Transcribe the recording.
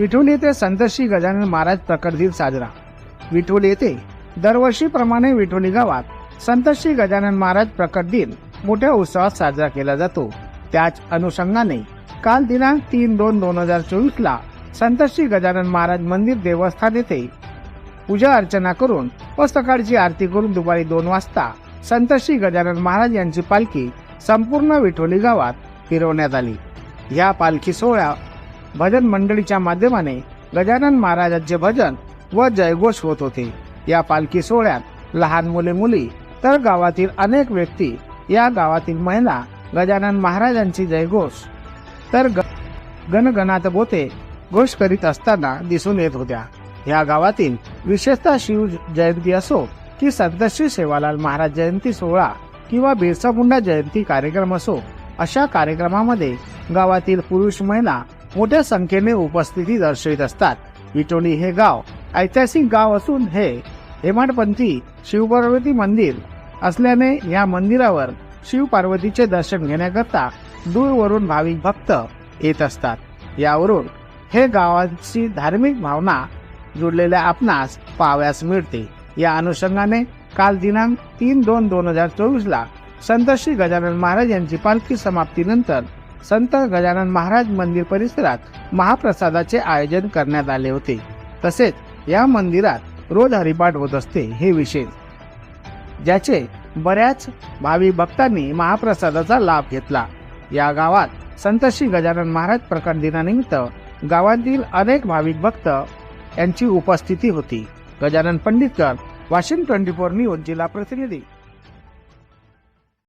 विठोली येथे संत श्री गजानन महाराज प्रकट दिन साजरा. विठोली येथे दरवर्षीप्रमाणे विठोली गावात संत श्री गजानन महाराज प्रकट दिन मोठ्या उत्सवात साजरा केला जातो. त्याच अनुषंगाने काल दिनांक तीन दोन दोन हजार चोवीस ला संत श्री गजानन महाराज मंदिर देवस्थान येथे पूजा अर्चना करून व सकाळची आरती करून दुपारी दोन वाजता संत श्री गजानन महाराज यांची पालखी संपूर्ण विठोली गावात फिरवण्यात आली. या पालखी सोहळ्या भजन मंडळीच्या माध्यमाने गजानन महाराजांचे भजन व जयघोष होत होते. या पालखी सोहळ्यात लहान मुले मुली तर गावातील अनेक व्यक्ती या गावातील महिला गजानन महाराजांची जयघोष तर ग- गणगणात बोते घोष करीत असताना दिसून येत होत्या. या गावातील विशेषतः शिव जयंती असो की संतश्री सेवालाल महाराज जयंती सोहळा किंवा बिरसा मुंडा जयंती कार्यक्रम असो अशा कार्यक्रमामध्ये गावातील पुरुष महिला मोठ्या संख्येने उपस्थिती दर्शवित असतात. विटोली हे गाव ऐतिहासिक गाव असून हे हेमाडपंथी शिवपार्वती मंदिर असल्याने या मंदिरावर शिव पार्वतीचे दर्शन घेण्याकरता दूरवरून भाविक भक्त येत असतात. यावरून हे गावाची धार्मिक भावना जुडलेल्या आपणास पाहाव्यास मिळते. या अनुषंगाने काल दिनांक तीन दोन दोन हजार चोवीस ला संत श्री गजानन महाराज यांची पालखी समाप्तीनंतर संत गजानन महाराज मंदिर परिसरात महाप्रसादाचे आयोजन करण्यात आले होते. तसेच या मंदिरात रोज हरिपाठ होत असते हे विशेष. ज्याचे बऱ्याच भाविक भक्तांनी महाप्रसादाचा लाभ घेतला. या गावात संत श्री गजानन महाराज प्रकट दिनानिमित्त गावातील अनेक भाविक भक्त यांची उपस्थिती होती. Gajanan Panditkar Washim twenty four news जिल्हा प्रतिनिधी